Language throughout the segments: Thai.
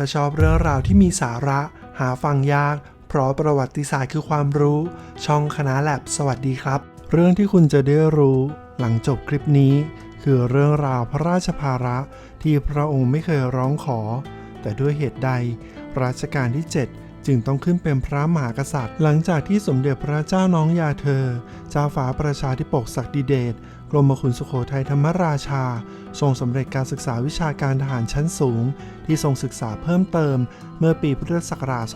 ถ้าชอบเรื่องราวที่มีสาระ หาฟังยาก เพราะประวัติศาสตร์คือความรู้ ช่องคณะแลบสวัสดีครับ เรื่องที่คุณจะได้รู้ หลังจบคลิปนี้ คือเรื่องราวพระราชภาระที่พระองค์ไม่เคยร้องขอ แต่ด้วยเหตุใด รัชกาลที่ 7 จึงต้องขึ้นเป็นพระมหากษัตริย์ หลังจากที่สมเด็จพระเจ้าน้องยาเธอเจ้าฟ้าประชาธิปกศักดิเดช กรมขุนสุโขทัยธรรมราชา ทรงสำเร็จการศึกษาวิชาการทหารชั้นสูง ที่ทรงศึกษาเพิ่มเติม เมื่อปีพุทธศักราช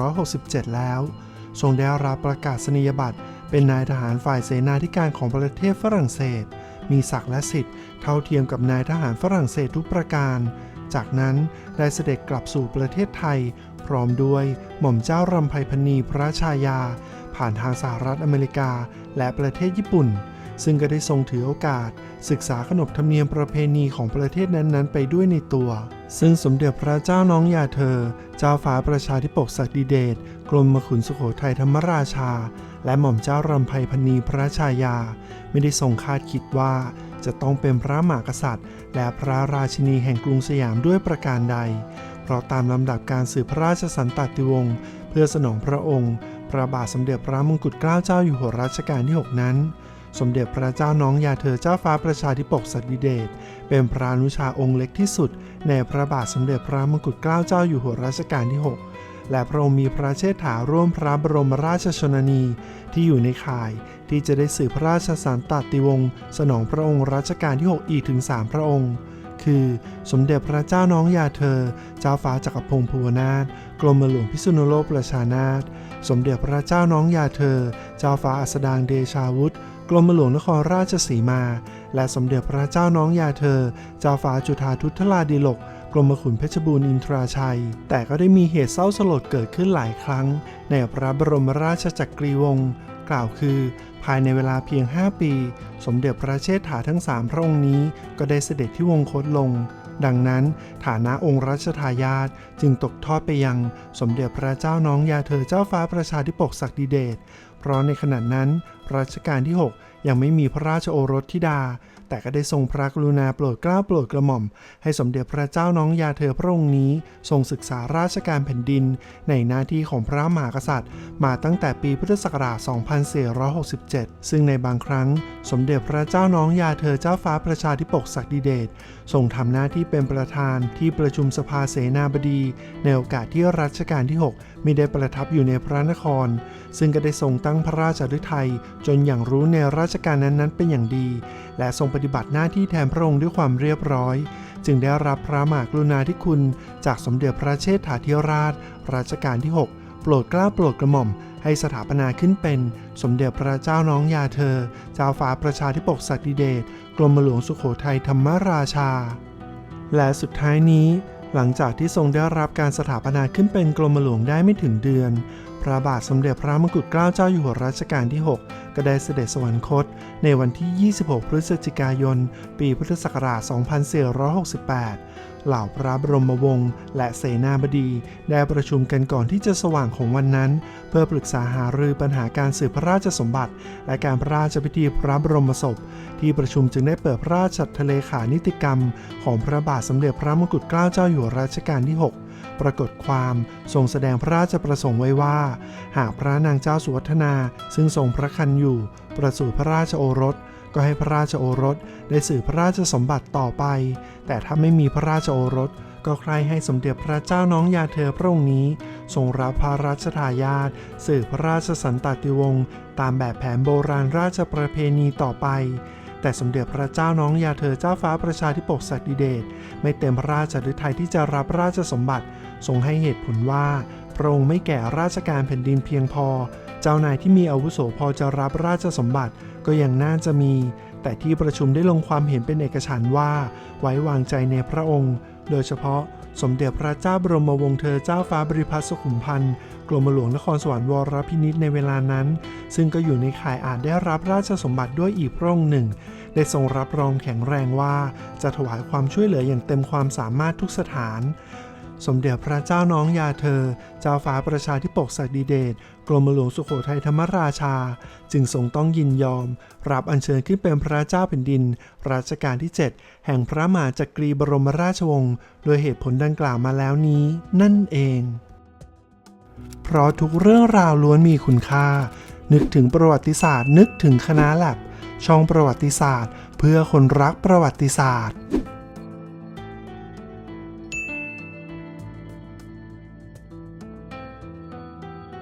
2467 แล้ว ทรงได้รับประกาศนียบัตร เป็นนายทหารฝ่ายเสนาธิการของประเทศฝรั่งเศส มีศักดิ์และสิทธิ์เท่าเทียมกับนายทหารฝรั่งเศสทุกประการ จากนั้นได้เสด็จกลับสู่ประเทศไทย พร้อมด้วยหม่อมเจ้ารำไพพณีพระชายา ผ่านทางสหรัฐอเมริกา และประเทศญี่ปุ่น ซึ่งก็ได้ทรงถือโอกาส ศึกษาขนบธรรมเนียมประเพณีของประเทศนั้นๆ ไปด้วยในตัว ซึ่งสมเด็จพระเจ้าน้องยาเธอ เจ้าฟ้าประชาธิปกศักดิเดชกรมขุนสุโขทัยธรรมราชา และหม่อมเจ้ารำไพพณีพระชายา ไม่ได้ทรงคาดคิดว่าจะต้องเป็นพระมหากษัตริย์ และพระราชินีแห่งกรุงสยามด้วยประการใด เพราะตามลำดับการสืบพระราชสันตติวงศ์เพื่อสนองพระองค์ พระบาทสมเด็จพระมงกุฎเกล้าเจ้าอยู่หัวรัชกาลที่ 6 นั้น สมเด็จพระเจ้าน้องยาเธอเจ้าฟ้าประชาธิปกศักดิเดชเป็นพระอนุชาองค์เล็กที่สุด ในพระบาทสมเด็จพระมงกุฎเกล้าเจ้าอยู่หัวรัชกาลที่ 6 และพระองค์มีพระเชษฐาร่วมพระบรมราชชนนี ที่อยู่ในข่ายที่จะได้สืบพระราชสันตติวงศ์สนองพระองค์รัชกาลที่ 6 อีกถึง 3 พระองค์ คือสมเด็จพระเจ้าน้องยาเธอ เจ้าฟ้าจักรพงศ์ภูวนาถกรมหลวงพิษณุโลกประชานาถสมเด็จพระเจ้าน้องยาเธอ เจ้าฟ้าอัสดางเดชาวุธ กรมหลวงนครราชสีมา และสมเด็จพระเจ้าน้องยาเธอ เจ้าฟ้าจุฑาทุตลาดิลกกรมขุนเพชรบูรณ์อินทราชัย แต่ก็ได้มีเหตุเศร้าสลดเกิดขึ้นหลายครั้ง ในพระบรมราชจักรีวงศ์กล่าวคือ ภายในเวลาเพียง 5 ปี สมเด็จพระเชษฐาทั้ง 3 พระองค์นี้ ก็ได้เสด็จที่วงคตลง ดังนั้นฐานะองค์รัชทายาทจึงตกทอดไปยัง สมเด็จพระเจ้าน้องยาเธอเจ้าฟ้าประชาธิปกศักดิเดช เพราะในขณะนั้นรัชกาลที่ 6 ยังไม่มีพระราชโอรสธิดา แต่ก็ได้ทรงพระกรุณาโปรดเกล้าโปรดกระหม่อม ให้สมเด็จพระเจ้าน้องยาเธอพระองค์นี้ ทรงศึกษาราชการแผ่นดิน ในหน้าที่ของพระมหากษัตริย์ มาตั้งแต่ปีพุทธศักราช 2467 ซึ่งในบางครั้ง สมเด็จพระเจ้าน้องยาเธอเจ้าฟ้าประชาธิปกศักดิเดชทรงทำหน้าที่เป็นประธานที่ประชุมสภาเสนาบดี ในโอกาสที่รัชกาลที่ 6 มีได้ประทับอยู่ในพระนคร ซึ่งก็ได้ทรงตั้งพระราชฤทัยจนอย่างรู้ในราชการนั้นๆ เป็นอย่างดี และทรงปฏิบัติหน้าที่แทนพระองค์ด้วยความเรียบร้อย จึงได้รับพระมหากรุณาธิคุณ จากสมเด็จพระเชษฐาธิราชรัชกาลที่ 6โปรดกล้าโปรดกระหม่อม ให้สถาปนาขึ้นเป็น สมเด็จพระเจ้าน้องยาเธอ เจ้าฟ้าประชาธิปกศักดิเดชกรมหลวงสุขโขทัยธรรมราชา และสุดท้ายนี้ หลังจากที่ทรงได้รับการสถาปนาขึ้นเป็นกรมหลวงได้ไม่ถึงเดือน พระบาทสมเด็จพระมงกุฎเกล้าเจ้าอยู่หัวรัชกาลที่ 6 ก็ได้เสด็จสวรรคต ในวันที่ 26 พฤศจิกายน ปีพุทธศักราช 2468 เหล่าพระบรมวงศ์และเสนาบดีได้ประชุมกันก่อนที่จะสว่างของวันนั้น เพื่อปรึกษาหารือปัญหาการสืบพระราชสมบัติ และการพระราชพิธีพระบรมศพ ที่ประชุมจึงได้เปิดพระราชทะเลขานิติกรรม ของพระบาทสมเด็จพระมงกุฎเกล้าเจ้าอยู่หัวรัชกาลที่ 6 ปรากฏความทรงแสดงพระราชประสงค์ไว้ว่า หากพระนางเจ้าสุวัฒนาซึ่งทรงพระคันอยู่ ประสูติพระราชโอรส ก็ให้พระราชโอรสได้สืบพระราชสมบัติต่อไป แต่ถ้าไม่มีพระราชโอรส ก็ใครให้สมเด็จพระเจ้าน้องยาเธอพระองค์นี้ ทรงรับพระราชทายาทสืบพระราชสันตติวงศ์ตามแบบแผนโบราณราชประเพณีต่อไป แต่สมเด็จพระเจ้าน้องยาเธอเจ้าฟ้าประชาธิปกศักดิเดชไม่เต็มพระราชฤทัยที่จะรับราชสมบัติทรงให้เหตุผลว่า พระองค์ไม่แก่ราชการแผ่นดินเพียงพอ เจ้านายที่มีอาวุโสพอจะรับราชสมบัติก็ยังน่าจะมี แต่ที่ประชุมได้ลงความเห็นเป็นเอกฉันว่า ไว้วางใจในพระองค์ โดยเฉพาะสมเด็จพระเจ้าบรมวงศ์เธอเจ้าฟ้าบริพัตรสุขุมพันธ์กรมหลวงนครสวรรค์วรพินิษในเวลานั้น ซึ่งก็อยู่ในข่ายอาจได้รับราชสมบัติด้วยอีกพระองค์หนึ่ง ได้ทรงรับรองแข็งแรงว่า จะถวายความช่วยเหลืออย่างเต็มความสามารถทุกสถาน สมเด็จพระเจ้าน้องยาเธอ เจ้าฟ้าประชาธิปกศักดิเดชกรมหลวงสุโขทัยธรรมราชา จึงทรงต้องยินยอม รับอัญเชิญขึ้นเป็นพระเจ้าแผ่นดิน รัชกาลที่ 7 แห่งพระมหาจักรีบรมราชวงศ์โดยเหตุผลดังกล่าวมาแล้วนี้ นั่นเอง เพราะทุกเรื่องราวล้วนมีคุณค่านึกถึงประวัติศาสตร์นึกถึงคณะแลบ ช่องประวัติศาสตร์ เพื่อคนรักประวัติศาสตร์